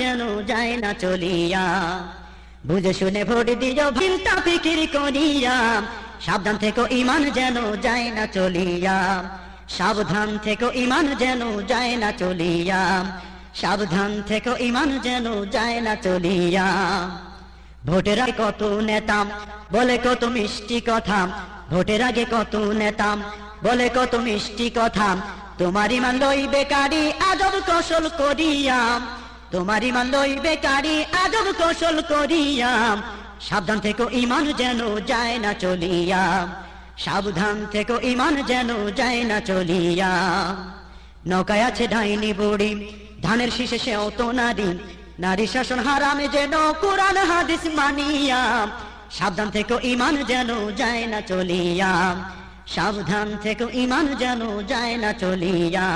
যেন যায় না চলিয়া। বুঝে শুনে ভোট দিও চিন্তা ফিকির করিয়া। সাবধান থেকে, ইমান যেন যায় না চলিয়া। সাবধান থেকে, ইমান যেন যায় না চলিয়া। সাবধান থেকে, ইমান যেন যায় না চলিয়া। ভোটের আগে কত নেতাম, বলে কত মিষ্টি কথা। ভোটের আগে কত নেতাম, বলে কত মিষ্টি কথা। তোমার ইমান লই বেকারি আজব কৌশল করিয়াম তোমার ইমান লই বেকারি আজব কৌশল করিয়াম। সাবধান থেকে ইমান যেন যায় না চলিয়া সাবধান থেকে ইমান যেন যায় না চলিয়া নৌকায় আছে ডাইনি বুড়ি, ধানের শীষে সে তো নারী। নারী শাসন হারামে যেন কোরআন, হাদিস মানিয়া সাবধান থেকে ইমান যেন যায় না চলিয়া সাবধান থেকে ইমান যেন যায় না চলিয়া